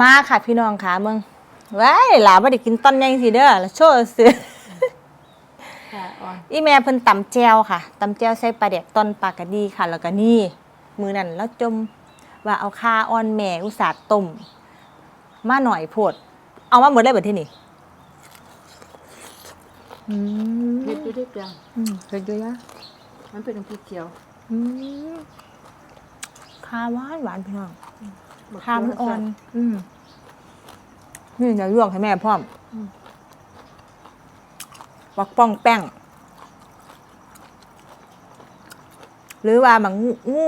มาค่ะพี่น้องค่ะมึงว้ายหลาบ่ได้กินต้นใหญ่สิเด้อแล้วโชว์ซื้อค่ะอ่อนอีแม่เพิ่นตำแจวค่ะตำแจวใส่ปลาแดกต้นปลากระดีค่ะ แล้วก็นี่ มือนั่นแล้วจมว่าเอาค่าอ่อนแม่อุตส่าห์ต้มมาหน่อยโพด เอามาหมดเลยเบิดที่นี่อืมเผ็ดอยู่ด้วยกันอืมเผ็ดด้วยนะมันเป็นน้ำพริกเขียวอืมคาหวานหวานพี่น้อง บักคามันอ่อนเขียวอืมนี่เดี๋ยวลวกให้แม่พร้อมบักป้องแป้ง หรือว่าบางงูงู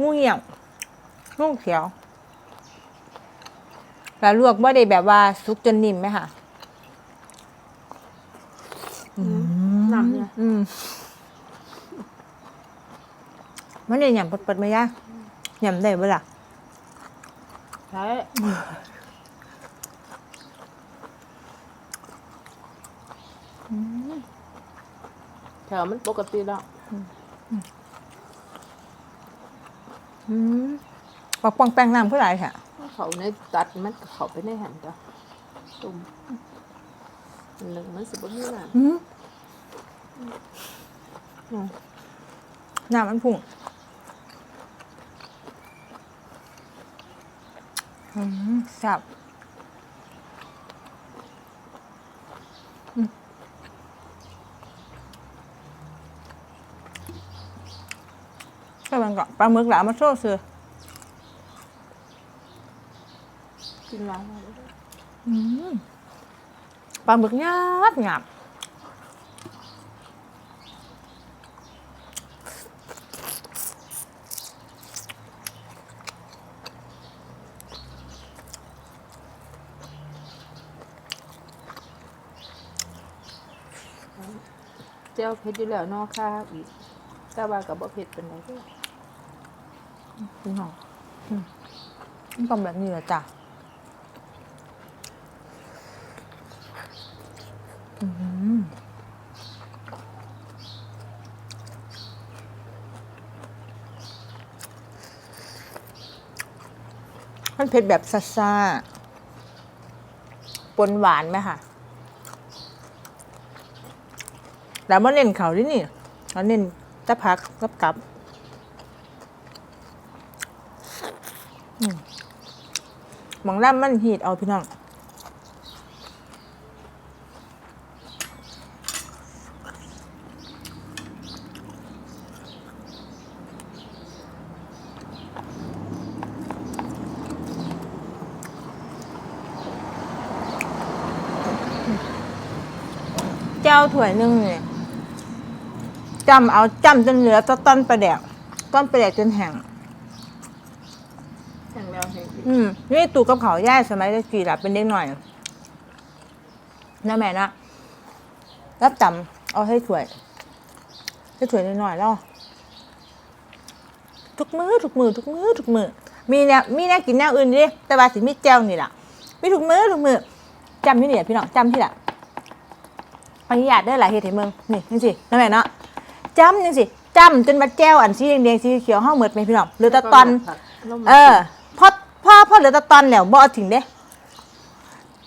งูเหี่ยวงูเขียว แล้วลวกว่าได้แบบว่าสุกจนนิ่มไหมค่ะอืมน้ำเนี่ย อืมมันเนี่ยหยำปดๆไหมยะหยำได้เวล่ะ ใช่แถวมันปกติแล้วอืมบักป้องแป้งน้ำเพื่ออะไรค่ะเขาในตัดมันก็เขาไปในหันจ้ะตุ่มหนึ่งมันสิบ่มีน้ำอืมอืมน้ำมันพุ่ง อืมแซ่บอืมก็มันก่อนปลาหมึกหลามาโซ่ซื้อกินร้านอะไรอืมปลาหมึกหยาบหยาบ เจ้าเผ็ดอยู่แล้วเนอกค่ะอีกแต่ว่ากับบ่เผ็ดเป็นไรก็พี่น้องอืมมันต้องแบบนี้แหละจ้ะอืมมันเผ็ดแบบซาซาปนหวานไหมคะ แล้วมาเน้นเขาที่นี่เราเน้นตะพักกับกับหมองล่ำมันหีดเอาพี่น้องเจ้าถ้วยหนึ่งเนี่ย จำเอาจำจนเหลือแตต้นประแดกต้นประแดกจนแห้งแห้งแล้วแห้งอีกอืมนี่ตู่กับเขาวย่ายสมัยตะกี้ล่ะเป็นเด็กหน่อยนะแม่นะรับจำเอาให้ถ้วยให้ถ้วยหน่อยๆแล้วทุกมือทุกมือทุกมือทุกมือมีแนวมีแนวกินแนวอื่นดิแต่ว่าสิมีแจ้วนี่ล่ะมีทุกมือทุกมือจำที่นี่ล่ะพี่น้องจำที่ล่ะอนุญาตได้หลายเหตุให้เมืองนี่นี่สินะแม่เนาะ จำยังสิจำจนมาแจ้วอันสีแดงๆสีเขียวห้าเหมือดไหมพี่น้องเหลือแต่ตอนแล้วก็เออพอพอพอเหลือแต่ตอนแล้วบ่เอาถึงเด้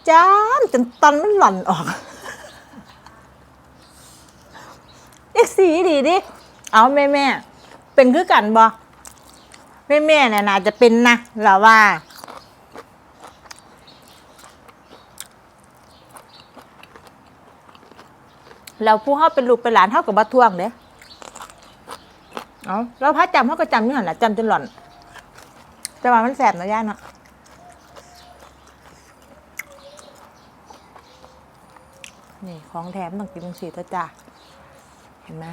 จานจนตอนมันหล่อนออกเอ็กสีดีดิเอาแม่แม่เป็นคือกันบ่แม่แม่เนี่ยน่าจะเป็นนะเราว่าแล้วผู้เฮาเป็นลูกเป็นหลานเฮากับบัทวงเด้ เอาแล้วพระจำเฮาก็จำนี่หั่นล่ะจำจนหล่อนแต่ว่ามันแสบเนาะย่าเนาะนี่ของแถมต้องกินสีตัวจ้าเห็นไหม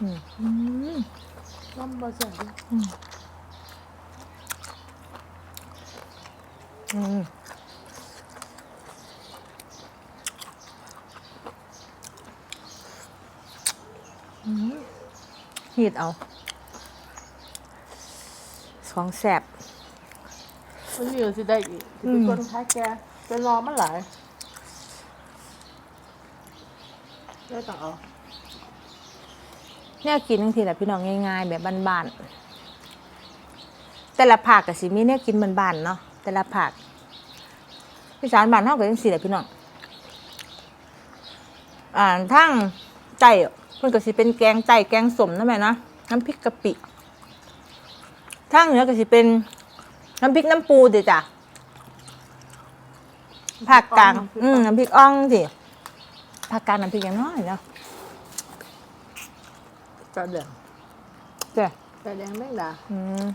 อืมอืมน้ำบ่ใส่ดิอืมอืม หีดเอาของแสบมันมีอยู่สิได้อีกสิเป็นคนค้าแกเป็นรอมันหลายได้ต่างเอาเนี่ยกินทั้งทีแหละพี่น้องง่ายๆ แบบบ้านแต่ละภาคก็สิมีเนี่ยกินบ้านๆเนาะแต่ละภาคอีสานบ้านเฮาก็จังซี่แหละพี่น้องอ่าทั้งไก่ เพิ่นก็สิเป็นแกงไก่แกงส้มนะแม่นะน้ำพริกกะปิทั้งเหนือก็สิเป็นน้ำพริกน้ำปูเด้อจ้ะภาคกลาง อืมน้ำพริกอ่องสิภาคกลางน้ำพริกอย่างน้อยเนาะกระเดืองจ้ะกระแดงแมงดาอืม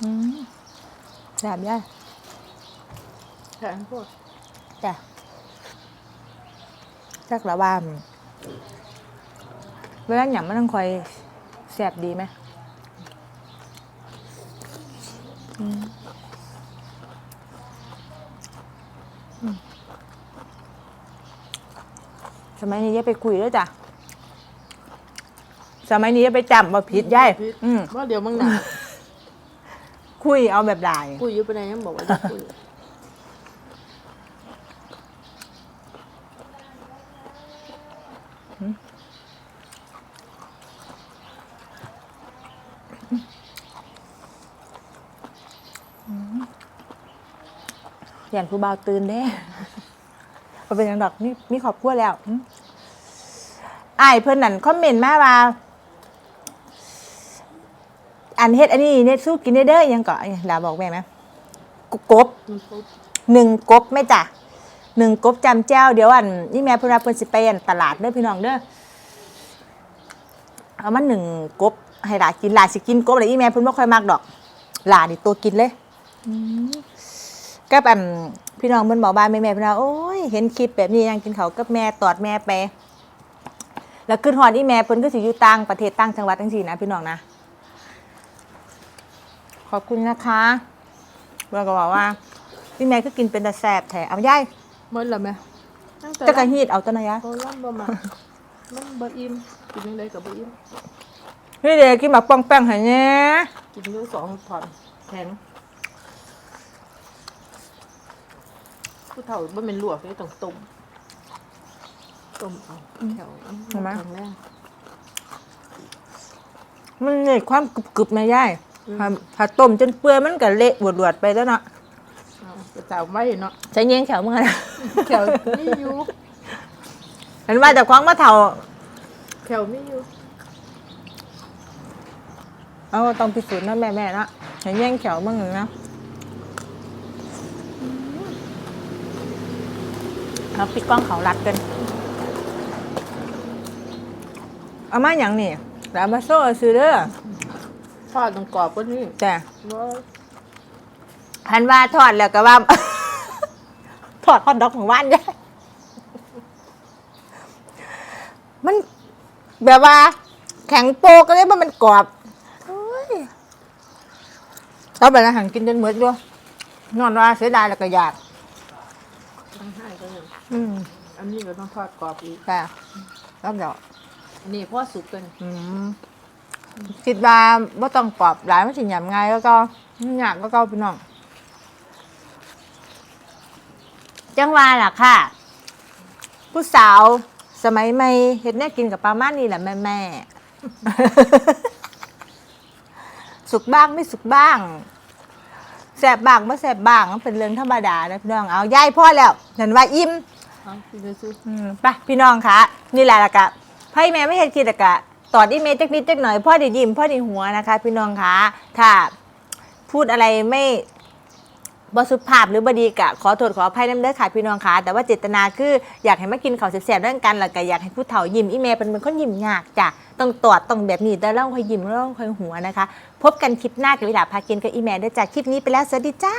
อืมแบบได้แทนพวกจ้ะ จักละว่ามันเวลาหยำมันต้องคอยแสบดีไหมอืมอืมสมัยนี้อย่าไปคุยแล้วจ้ะ สมัยนี้อย่าไปจำว่าผิดย่ายอืมว่าเดี๋ยวมึงหนาคุยเอาแบบลายคุยอยู่ไปไหนยังบอกว่าจะคุย อย่างผู้บ่าวตื่นเด้มันเป็นอย่างดอกนี่มีขอบครัวแล้วอืมอ้เพื่อนนั่นคอมเมนต์มาว่า อันเฮ็ดอันนี้เนี่ยสู้กินได้เด้อยังก่อนลาบอกแม่ไหมกบมันปุ๊บหนึ่งกบไม่จ้ะ หนึ่งกบจำเจ้าเดี๋ยวอันนี่แม่เพิ่นว่าเพิ่นสิไปอันตลาดเด้อพี่น้องเด้อเอามาหนึ่งกบให้หลานกินหลานสิกินกบเลยอีแม่เพิ่นบ่ค่อยมักดอก หลานนี่ตัวกินเลยก็แบบพี่น้องเพิ่นบอกว่านแม่แม่เพิ่นว่าโอ้ยเห็นคลิปแบบนี้ยังกินเขากับแม่ตอดแม่ไปแล้วขึ้นฮอดอีแม่เพิ่นก็สิอยู่ต่างประเทศต่างจังหวัดจังซี่นะพี่น้องนะขอบคุณนะคะเราก็บอกว่าพี่แม่ก็กินเป็นตะแสบแถเอาย่าย หมดแล้วไหมตั้งแต่จะกระหีดเอาตัวนะยะโอ้ล่ำบ่มามันบ่อิ่มกินยังไงกับบ่อิ่มนี่เด็กกินแบบปองแป้งใหายแน่กินอยู่สองถอนแข็งผู้เฒ่าบ่เป็นลวกเลยต้องต้มต้มเอาแถวแข็งแรงมันเนี่ยความกรึบๆนะย่ายถ้าถ้าต้มจนเปื่อยมันก็เละหวดๆไปแล้วเนาะ เอาจะจ่าไว้เนาะใช้เงี้ยงแขวมึงอะนะแถวมีอยู่เห็นว่าแต่ควางมะเถาแถวมีอยู่เอาต้องพิสูจน์นะแม่แม่ๆนะใช้เงี้ยงแขวมึงนะเอาปิดกล้องเขารัดกันเอามาอย่างนี่แล้วเอามาโซ่ซื้อเด้อทอดตรงกรอบก็นี่จ้ะว่า พันว่าทอดแล้วก็ว่า ทอดฮอทดอกของว่านยายมันแบบว่า แข็งโปกก็เลยว่ามันกรอบโอ้ยแล้วแบบนั้นหันกินจนหมดด้วยนอนว่าเสียดายแล้วก็อยากต้องให้ก็เลยอืมอันนี้ก็ต้องทอดกรอบอีกแต่แล้วเดี๋ยวอันนี้พ่อสุกกันอืมคิดว่าว่าต้องกรอบหลายมันสิหยำง่ายแล้วก็อยากก็เก้าพี่น้อง จังว่าล่ะค่ะ ผู้สาวสมัยใหม่เห็ดแน่กินกับปลาม่านนี่แหละแม่แม่ๆสุกบ้างไม่สุกบ้างแสบบ้างไม่แสบบ้างมันเป็นเรื่องธรรมดานะพี่น้องเอาย่ายพ่อแล้วเห็นว่าอิ่มเอากินเลยซื้ออืมไปพี่น้องคะนี่แหละละกะไพ่แม่ไม่เห็นคิดละกะตอดอีเมลจักนิดจักหน่อยพ่อไดียิ้มพ่อไดีหัวนะคะ พี่น้องคะถ้าพูดอะไรไม่ บสุภาพหรือบดีกะขอโทษขออภัยน้ำเด้อค่ะพี่น้องคะแต่ว่าเจตนาคืออยากให้มากินข้าวแซ่บๆด้วยกันแล้วก็อยากให้ผู้เฒ่ายิ้มอีเมลเป็นเป็นคนยิ้มยากจ้ะต้องตอดต้องแบบนี้แต่เล่าค่อยยิ้มเล่าค่อยหัวนะคะ พบกันคลิปหน้ากับวิลาพากินกับอีเมลด้จากคลิปนี้ไปแล้วสวัสดีจ้า